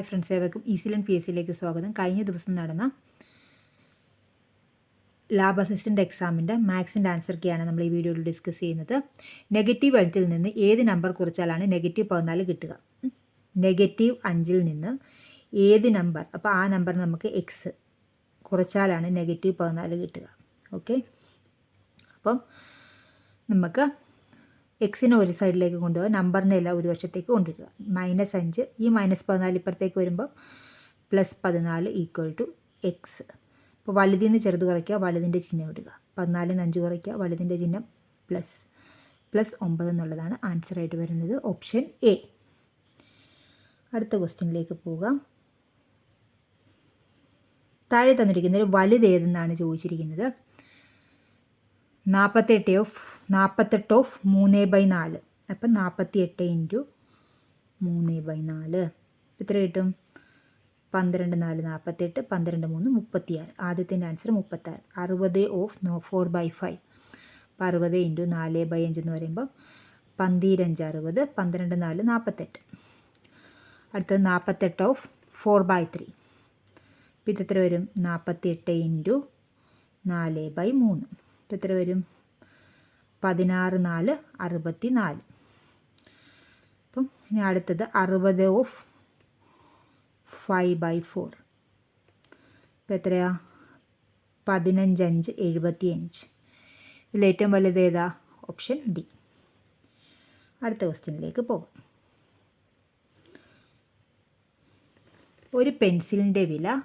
Hi friends ഏവർക്കും ഈസിലൻ P S സിയിലേക്ക് സ്വാഗതം. കഴിഞ്ഞ ദിവസം നടന്ന ലാബ് അസിസ്റ്റന്റ് എക്സാമിന്റെ മാത്സിന്റെ ആൻസർ കീയാണ് നമ്മൾ ഈ വീഡിയോയിൽ ഡിസ്കസ് ചെയ്യുന്നത്. നെഗറ്റീവ് അഞ്ചിൽ നിന്ന് ഏത് നമ്പർ കുറിച്ചാലാണ് നെഗറ്റീവ് പതിനാല് കിട്ടുക? നെഗറ്റീവ് അഞ്ചിൽ നിന്ന് ഏത് നമ്പർ അപ്പോൾ ആ നമ്പർ നമുക്ക് എക്സ് കുറച്ചാലാണ് നെഗറ്റീവ് പതിനാല് കിട്ടുക. ഓക്കെ അപ്പം നമുക്ക് എക്സിനെ ഒരു സൈഡിലേക്ക് കൊണ്ടുപോകുക നമ്പറിനെ എല്ലാം ഒരു വശത്തേക്ക് കൊണ്ടുവരിക. മൈനസ് അഞ്ച് ഈ മൈനസ് പതിനാല് ഇപ്പുറത്തേക്ക് വരുമ്പോൾ പ്ലസ് പതിനാല് ഈക്വൽ ടു എക്സ് അപ്പോൾ വലുതിൽ നിന്ന് ചെറുത് കുറയ്ക്കുക വലുതിന്റെ ചിഹ്നം ഇടുക. പതിനാലിൽ നിന്ന് അഞ്ച് കുറയ്ക്കുക വലുതിന്റെ ചിഹ്നം പ്ലസ് പ്ലസ് ഒമ്പത് എന്നുള്ളതാണ് ആൻസറായിട്ട് വരുന്നത് ഓപ്ഷൻ എ അടുത്ത ക്വസ്റ്റ്യനിലേക്ക് പോകാം. താഴെ തന്നിരിക്കുന്ന ഒരു വലുത് ഏതെന്നാണ് ചോദിച്ചിരിക്കുന്നത്? നാൽപ്പത്തെട്ട് ഓഫ് നാൽപ്പത്തെട്ട് ഓഫ് മൂന്ന് ബൈ നാല്. അപ്പം നാൽപ്പത്തി എട്ട് ഇന്റു മൂന്ന് ബൈ നാല്. എത്ര കിട്ടും? പന്ത്രണ്ട് നാല് നാൽപ്പത്തെട്ട് പന്ത്രണ്ട് മൂന്ന് മുപ്പത്തിയാറ്. ആദ്യത്തിന്റെ ആൻസർ മുപ്പത്താറ്. അറുപത് of no four by five. അപ്പം അറുപത് ഇന്റു നാല് ബൈ അഞ്ച് എന്ന് പറയുമ്പോൾ പന്തീരഞ്ച് അറുപത് പന്ത്രണ്ട് നാല് നാൽപ്പത്തെട്ട് അടുത്തത് നാൽപ്പത്തെട്ട് ഓഫ് ഫോർ ബൈ ത്രീ. ഇപ്പം ഇത് എത്ര വരും? നാൽപ്പത്തി എട്ട് ഇന്റു നാല് ബൈ മൂന്ന്. ഇപ്പം എത്ര വരും? പതിനാറ് നാല് അറുപത്തി നാല് അപ്പം ഇനി അടുത്തത് അറുപത് ഓഫ് ഫൈവ് ബൈ ഫോർ. ഇപ്പം എത്രയാ? പതിനഞ്ചഞ്ച് എഴുപത്തി അഞ്ച് ഇതിൽ ഏറ്റവും വലുത് ഏതാ? Option D. അടുത്ത ക്വസ്റ്റ്യനിലേക്ക് പോകും. ഒരു പെൻസിലിന്റെ വില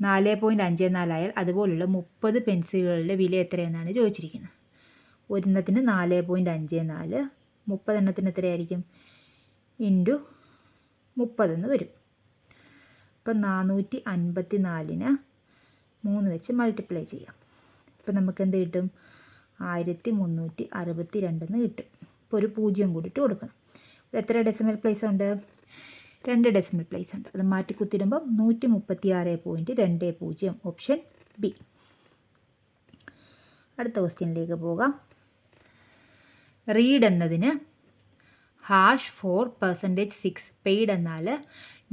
നാല് പോയിന്റ് അഞ്ച് നാലായാൽ അതുപോലുള്ള മുപ്പത് പെൻസിലുകളുടെ വില എത്രയെന്നാണ് ചോദിച്ചിരിക്കുന്നത്. ഒരെണ്ണത്തിന് നാല് പോയിന്റ് അഞ്ച് നാല്. മുപ്പതെണ്ണത്തിന് എത്രയായിരിക്കും? ഇന്റു മുപ്പതെന്ന് വരും. അപ്പം നാനൂറ്റി അൻപത്തി നാലിന് മൂന്ന് വെച്ച് മൾട്ടിപ്ലൈ ചെയ്യാം. അപ്പം നമുക്ക് എന്ത് കിട്ടും? ആയിരത്തി മുന്നൂറ്റി അറുപത്തി രണ്ടെന്ന് കിട്ടും. ഇപ്പോൾ ഒരു പൂജ്യം കൂടിയിട്ട് കൊടുക്കണം. ഇവിടെ എത്ര ഡെസിമൽ പ്ലേസ് ഉണ്ട്? രണ്ട് ഡെസിമൽ പ്ലേസ് ഉണ്ട്. അത് മാറ്റി കുത്തിടുമ്പം നൂറ്റി മുപ്പത്തി ആറ് പോയിന്റ് രണ്ട് പൂജ്യം ഓപ്ഷൻ ബി അടുത്ത ക്വസ്റ്റ്യനിലേക്ക് പോകാം. റീഡ് എന്നതിന് hash four percentage six paid എന്നാൽ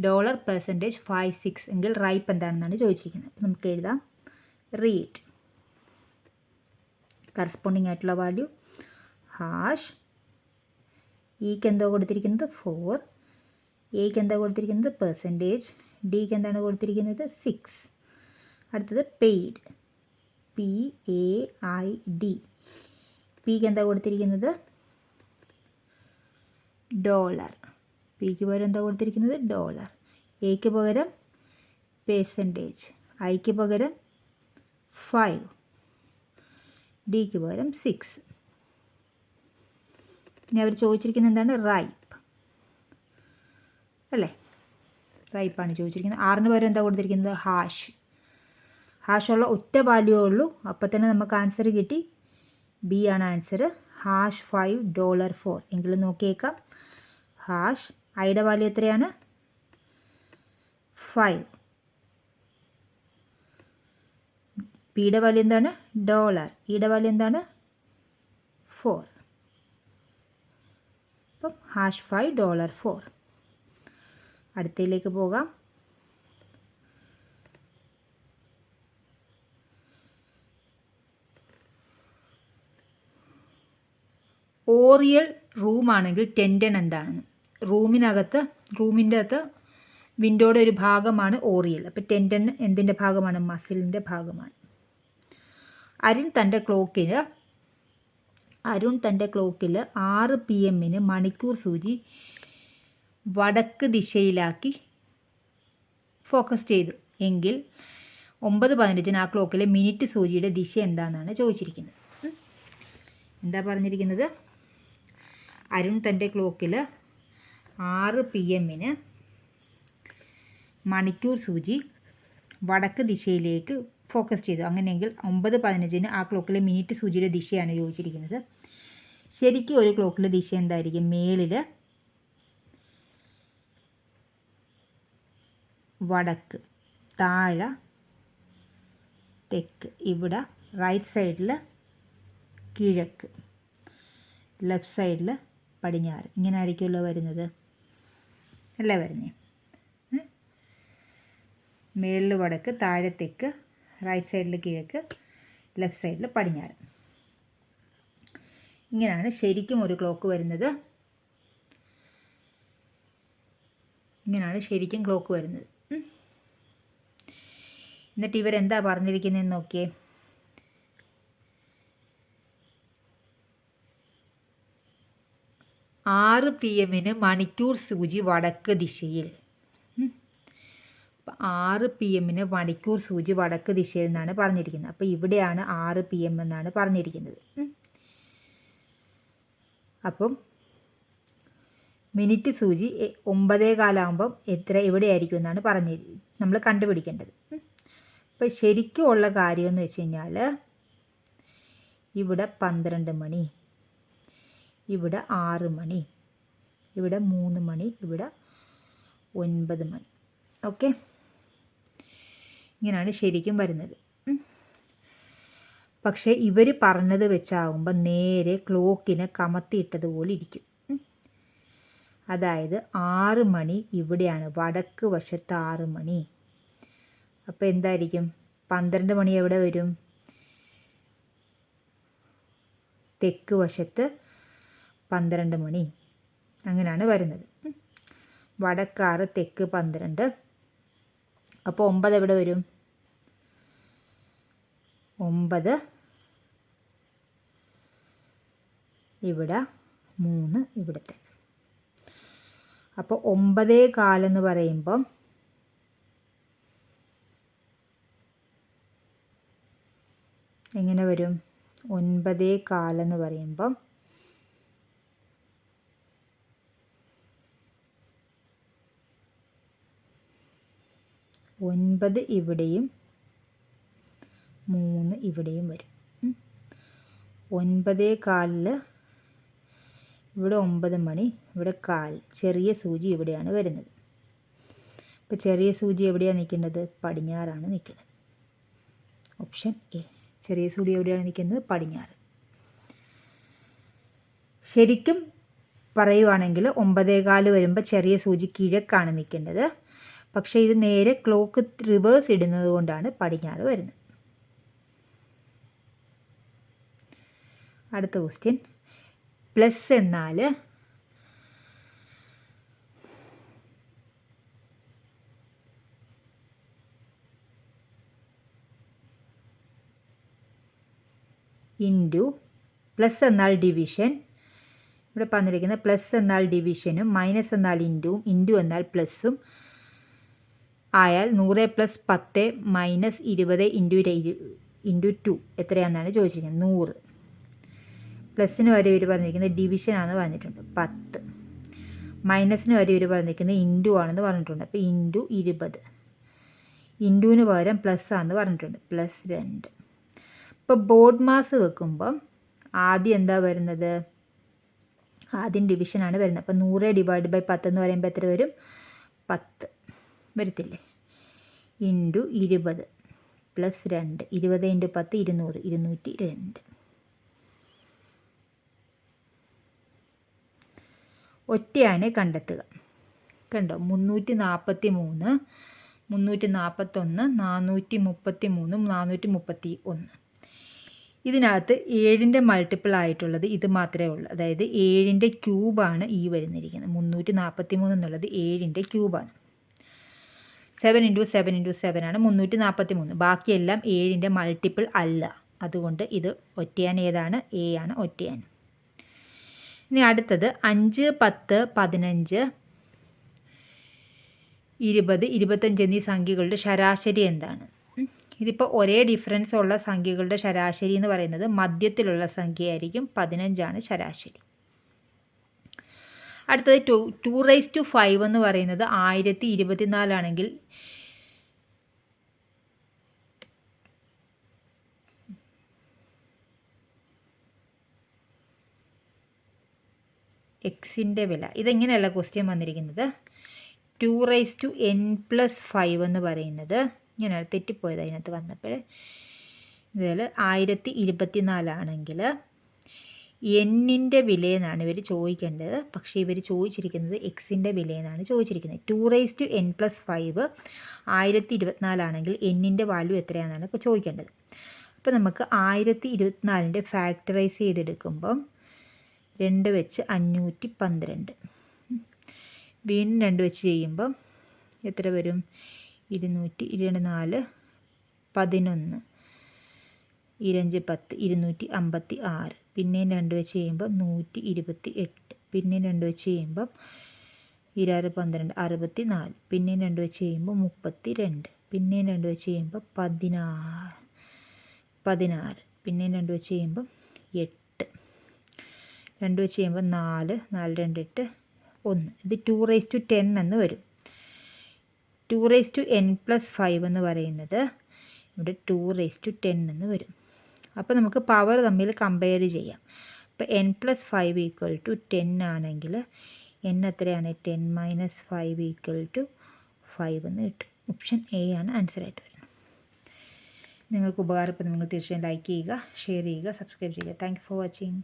ഡോളർ പെർസെന്റേജ് ഫൈവ് സിക്സ് എങ്കിൽ റൈപ്പ് എന്താണെന്നാണ് ചോദിച്ചിരിക്കുന്നത്. നമുക്ക് എഴുതാം. റീഡ് കറസ്പോണ്ടിങ് ആയിട്ടുള്ള വാല്യൂ ഹാഷ് ഇക്ക് എന്താ കൊടുത്തിരിക്കുന്നത്? ഫോർ എക്ക് എന്താ കൊടുത്തിരിക്കുന്നത്? പെർസെന്റേജ് ഡിക്ക് എന്താണ് കൊടുത്തിരിക്കുന്നത്? സിക്സ് അടുത്തത് paid P A I D പിക്ക് എന്താ കൊടുത്തിരിക്കുന്നത്? ഡോളർ. പിക്ക് പകരം എന്താ കൊടുത്തിരിക്കുന്നത്? ഡോളർ. എക്ക് പകരം പേഴ്സന്റേജ് ഐക്ക് പകരം ഫൈവ് ഡിക്ക് പകരം സിക്സ് ഇനി അവർ ചോദിച്ചിരിക്കുന്നത് എന്താണ്? റൈപ്പ് അല്ലേ? റൈപ്പാണ് ചോദിച്ചിരിക്കുന്നത്. ആറിന് പകരം എന്താ കൊടുത്തിരിക്കുന്നത്? ഹാഷ് ഹാഷുള്ള ഒറ്റ വാല്യൂ ഉള്ളൂ. അപ്പോൾ തന്നെ നമുക്ക് ആൻസർ കിട്ടി. ബി ആണ് answer hash five dollar four. എങ്കിലും നോക്കിയേക്കാം. ഹാഷ് ഐയുടെ വാല്യൂ എത്രയാണ്? ഫൈവ്. പിയുടെ വാല്യൂ എന്താണ്? ഡോളർ. ഇയുടെ വാല്യൂ എന്താണ്? ഫോർ. അപ്പം ഹാഷ് ഫൈവ് ഡോളർ ഫോർ. അടുത്തയിലേക്ക് പോകാം. ഓറിയൽ റൂമാണെങ്കിൽ ടെൻഡൻ എന്താണെന്ന്. റൂമിനകത്ത് റൂമിന്റെ അകത്ത് വിൻഡോയുടെ ഒരു ഭാഗമാണ് ഓറിയൽ. അപ്പോൾ ടെൻഡൻ എന്തിന്റെ ഭാഗമാണ്? മസിലിന്റെ ഭാഗമാണ്. അരുൺ തന്റെ ക്ലോക്കിൽ അരുൺ തന്റെ ക്ലോക്കിൽ ആറ് പി എമ്മിന് മണിക്കൂർ സൂചി വടക്ക് ദിശയിലാക്കി ഫോക്കസ് ചെയ്തു. എങ്കിൽ ഒമ്പത് പതിനഞ്ചിന് ആ ക്ലോക്കിലെ മിനിറ്റ് സൂചിയുടെ ദിശ എന്താണെന്നാണ് ചോദിച്ചിരിക്കുന്നത്. എന്താ പറഞ്ഞിരിക്കുന്നത്? അരുൺ തന്റെ ക്ലോക്കിൽ ആറ് പി എമ്മിന് മണിക്കൂർ സൂചി വടക്ക് ദിശയിലേക്ക് ഫോക്കസ് ചെയ്തു. അങ്ങനെയെങ്കിൽ ഒമ്പത് പതിനഞ്ചിന് ആ ക്ലോക്കിലെ മിനിറ്റ് സൂചിയുടെ ദിശയാണ് ചോദിച്ചിരിക്കുന്നത് ശരിക്കും ഒരു ക്ലോക്കിലെ ദിശ എന്തായിരിക്കും? മേളിൽ വടക്ക് താഴെ തെക്ക് ഇവിടെ റൈറ്റ് സൈഡിൽ കിഴക്ക് ലെഫ്റ്റ് സൈഡിൽ പടിഞ്ഞാറ്. ഇങ്ങനെ ആയിരിക്കുമല്ലോ വരുന്നത്. അല്ലേ വരുന്നേ? മേളിൽ വടക്ക് താഴത്തേക്ക് തെക്ക് റൈറ്റ് സൈഡിൽ കിഴക്ക് ലെഫ്റ്റ് സൈഡിൽ പടിഞ്ഞാറ്. ഇങ്ങനെയാണ് ശരിക്കും ഒരു ക്ലോക്ക് വരുന്നത്. ഇങ്ങനെയാണ് ശരിക്കും ക്ലോക്ക് വരുന്നത്. എന്നിട്ട് ഇവരെന്താ പറഞ്ഞിരിക്കുന്നതെന്ന് നോക്കിയേ? ആറ് പി എമ്മിന് മണിക്കൂർ സൂചി വടക്ക് ദിശയിൽ. ആറ് പി എമ്മിന് മണിക്കൂർ സൂചി വടക്ക് ദിശയിൽ എന്നാണ് പറഞ്ഞിരിക്കുന്നത്. അപ്പോൾ ഇവിടെയാണ് ആറ് പി എം എന്നാണ് പറഞ്ഞിരിക്കുന്നത്. അപ്പം മിനിറ്റ് സൂചി ഒമ്പതേ കാലാകുമ്പം എത്ര എവിടെയായിരിക്കും എന്നാണ് പറഞ്ഞ് നമ്മൾ കണ്ടുപിടിക്കേണ്ടത്. അപ്പം ശരിക്കും ഉള്ള കാര്യം എന്ന് വെച്ച് കഴിഞ്ഞാൽ ഇവിടെ പന്ത്രണ്ട് മണി. ഇവിടെ ആറ് മണി. ഇവിടെ മൂന്ന് മണി ഇവിടെ ഒൻപത് മണി. ഓക്കെ? ഇങ്ങനെയാണ് ശരിക്കും വരുന്നത്. പക്ഷേ ഇവർ പറഞ്ഞത് വെച്ചാകുമ്പോൾ നേരെ ക്ലോക്കിനെ കമത്തിയിട്ടതുപോലെ ഇരിക്കും. അതായത് ആറ് മണി ഇവിടെയാണ് വടക്ക് വശത്ത് ആറ് മണി. അപ്പോൾ എന്തായിരിക്കും? പന്ത്രണ്ട് മണി എവിടെ വരും? തെക്ക് വശത്ത് പന്ത്രണ്ട് മണി. അങ്ങനെയാണ് വരുന്നത്. വടക്കാറ് തെക്ക് പന്ത്രണ്ട്. അപ്പോൾ ഒമ്പത് എവിടെ വരും? ഒമ്പത്. ഇവിടെ മൂന്ന് ഇവിടെ തന്നെ. അപ്പോൾ ഒമ്പതേ കാലെന്ന് പറയുമ്പം എങ്ങനെ വരും? ഒൻപതേ കാലെന്ന് പറയുമ്പം ഒൻപത് ഇവിടെയും മൂന്ന് ഇവിടെയും വരും. ഒൻപതേ കാലിൽ ഇവിടെ ഒമ്പത് മണി ഇവിടെ കാൽ ചെറിയ സൂചി ഇവിടെയാണ് വരുന്നത്. അപ്പോൾ ചെറിയ സൂചി എവിടെയാണ് നിൽക്കേണ്ടത്? പടിഞ്ഞാറാണ് നിൽക്കുന്നത്. Option A. ചെറിയ സൂചി എവിടെയാണ് നിൽക്കുന്നത്? പടിഞ്ഞാറ്. ശരിക്കും പറയുവാണെങ്കിൽ ഒമ്പതേകാൽ വരുമ്പോൾ ചെറിയ സൂചി കിഴക്കാണ് നിൽക്കേണ്ടത്. പക്ഷേ ഇത് നേരെ ക്ലോക്ക് റിവേഴ്സ് ഇടുന്നത് കൊണ്ടാണ് പടിഞ്ഞാറ് വരുന്നത്. അടുത്ത ക്വസ്റ്റ്യൻ പ്ലസ് എന്നാൽ ഇന്റു പ്ലസ് എന്നാൽ ഡിവിഷൻ ഇവിടെ പറഞ്ഞിരിക്കുന്നത് പ്ലസ് എന്നാൽ ഡിവിഷനും മൈനസ് എന്നാൽ ഇന്റുവും ഇന്റു എന്നാൽ പ്ലസ്സും ആയാൽ നൂറ് പ്ലസ് പത്ത് മൈനസ് ഇരുപത് ഇന്റു ഇന്റു ടു എത്രയാണെന്നാണ് ചോദിച്ചിരിക്കുന്നത്? നൂറ്. പ്ലസ്സിന് വരെ ഇവർ പറഞ്ഞിരിക്കുന്നത് ഡിവിഷനാണെന്ന് പറഞ്ഞിട്ടുണ്ട്. പത്ത്. മൈനസിന് വരെ ഇവർ പറഞ്ഞിരിക്കുന്നത് ഇന്റു ആണെന്ന് പറഞ്ഞിട്ടുണ്ട്. അപ്പോൾ ഇന്റു ഇരുപത്. ഇന്റുവിന് പകരം പ്ലസ് ആണെന്ന് പറഞ്ഞിട്ടുണ്ട്. പ്ലസ് രണ്ട്. ഇപ്പോൾ ബോർഡ് മാസ് വെക്കുമ്പം ആദ്യം എന്താ വരുന്നത്? ആദ്യം ഡിവിഷനാണ് വരുന്നത്. അപ്പോൾ നൂറ് ഡിവൈഡ് ബൈ പത്ത് എന്ന് പറയുമ്പോൾ എത്ര വരും? പത്ത്. വരത്തില്ലേ? ഇന്റു ഇരുപത് പ്ലസ് രണ്ട് ഇരുപത് ഇന്റു പത്ത് ഇരുന്നൂറ് ഇരുന്നൂറ്റി രണ്ട്. ഒറ്റയാനെ കണ്ടെത്തുക. കണ്ടോ? മുന്നൂറ്റി നാൽപ്പത്തി മൂന്ന് മുന്നൂറ്റി നാൽപ്പത്തൊന്ന് നാനൂറ്റി മുപ്പത്തി മൂന്നും നാനൂറ്റി മുപ്പത്തി ഒന്ന് ഇതിനകത്ത് ഏഴിന്റെ മൾട്ടിപ്പിൾ ആയിട്ടുള്ളത് ഇത് മാത്രമേ ഉള്ളൂ. അതായത് ഏഴിന്റെ ക്യൂബാണ് ഈ വരുന്നിരിക്കുന്നത്. മുന്നൂറ്റി നാൽപ്പത്തി മൂന്ന് എന്നുള്ളത് ഏഴിന്റെ ക്യൂബാണ് seven into seven into seven ആണ് മുന്നൂറ്റി നാൽപ്പത്തി മൂന്ന് ബാക്കിയെല്ലാം ഏഴിന്റെ മൾട്ടിപ്പിൾ അല്ല. അതുകൊണ്ട് ഇത് ഒറ്റയാൻ ഏതാണ്? എ ആണ് ഒറ്റയാൻ. ഇനി അടുത്തത് അഞ്ച് പത്ത് പതിനഞ്ച് ഇരുപത് ഇരുപത്തഞ്ച് എന്നീ സംഖ്യകളുടെ ശരാശരി എന്താണ്. ഇതിപ്പോൾ ഒരേ ഡിഫറൻസ് ഉള്ള സംഖ്യകളുടെ ശരാശരി എന്ന് പറയുന്നത് മധ്യത്തിലുള്ള സംഖ്യയായിരിക്കും പതിനഞ്ചാണ് ശരാശരി. അടുത്തത് two two raise to five എന്ന് പറയുന്നത് ആയിരത്തി ഇരുപത്തിനാലാണെങ്കിൽ എക്സിന്റെ വില. ഇതെങ്ങനെയല്ല ക്വസ്റ്റ്യൻ വന്നിരിക്കുന്നത്? Two raise to N plus five എന്ന് പറയുന്നത് ഇങ്ങനെയാണ് തെറ്റിപ്പോയത് അതിനകത്ത് വന്നപ്പോൾ. ഇതിൽ ആയിരത്തി ഇരുപത്തി നാലാണെങ്കിൽ എന്നിന്റെ വിലയെന്നാണ് ഇവർ ചോദിക്കേണ്ടത്. പക്ഷേ ഇവർ ചോദിച്ചിരിക്കുന്നത് എക്സിന്റെ വിലയെന്നാണ് ചോദിച്ചിരിക്കുന്നത്. Two raise to N plus five ആയിരത്തി ഇരുപത്തിനാലാണെങ്കിൽ എന്നിന്റെ വാല്യൂ എത്രയാണെന്നാണ് ഇപ്പോൾ ചോദിക്കേണ്ടത്. അപ്പോൾ നമുക്ക് ആയിരത്തി ഇരുപത്തിനാലിന്റെ ഫാക്ടറൈസ് ചെയ്തെടുക്കുമ്പം രണ്ട് വെച്ച് അഞ്ഞൂറ്റി പന്ത്രണ്ട് വീണ്ടും രണ്ട് വെച്ച് ചെയ്യുമ്പം എത്ര വരും? ഇരുന്നൂറ്റി ഇരുപത് നാല് പതിനൊന്ന്. ഇരഞ്ച് പത്ത് ഇരുന്നൂറ്റി അമ്പത്തി ആറ് പിന്നെയും രണ്ട് വെച്ച് ചെയ്യുമ്പോൾ നൂറ്റി ഇരുപത്തി എട്ട് പിന്നെയും രണ്ട് വെച്ച് ചെയ്യുമ്പം ഇരാറ് പന്ത്രണ്ട് അറുപത്തി നാല് പിന്നെയും രണ്ട് വെച്ച് ചെയ്യുമ്പോൾ മുപ്പത്തി രണ്ട് പിന്നെയും രണ്ട് വെച്ച് ചെയ്യുമ്പോൾ പതിനാറ്. പതിനാറ്. പിന്നെയും രണ്ട് വെച്ച് ചെയ്യുമ്പം എട്ട്. രണ്ട് വെച്ച് ചെയ്യുമ്പോൾ നാല് നാല് രണ്ട് എട്ട് ഒന്ന്. ഇത് ടു റേസ് ടു ടെൻ എന്ന് വരും. Two raise to N plus five എന്ന് പറയുന്നത് ഇവിടെ ടു റേസ് ടു ടെൻ എന്ന് വരും. അപ്പോൾ നമുക്ക് പവർ തമ്മിൽ കമ്പയർ ചെയ്യാം. അപ്പോൾ N plus five equal to ten ആണെങ്കിൽ എൻ എത്രയാണ്? Ten minus five equal to five എന്ന് കിട്ടും. ഓപ്ഷൻ എ ആണ് ആൻസർ ആയിട്ട് വരുന്നത്. നിങ്ങൾക്ക് ഉപകാരപ്പെടുന്ന നിങ്ങൾ തീർച്ചയായും ലൈക്ക് ചെയ്യുക ഷെയർ ചെയ്യുക സബ്സ്ക്രൈബ് ചെയ്യുക. Thank for watching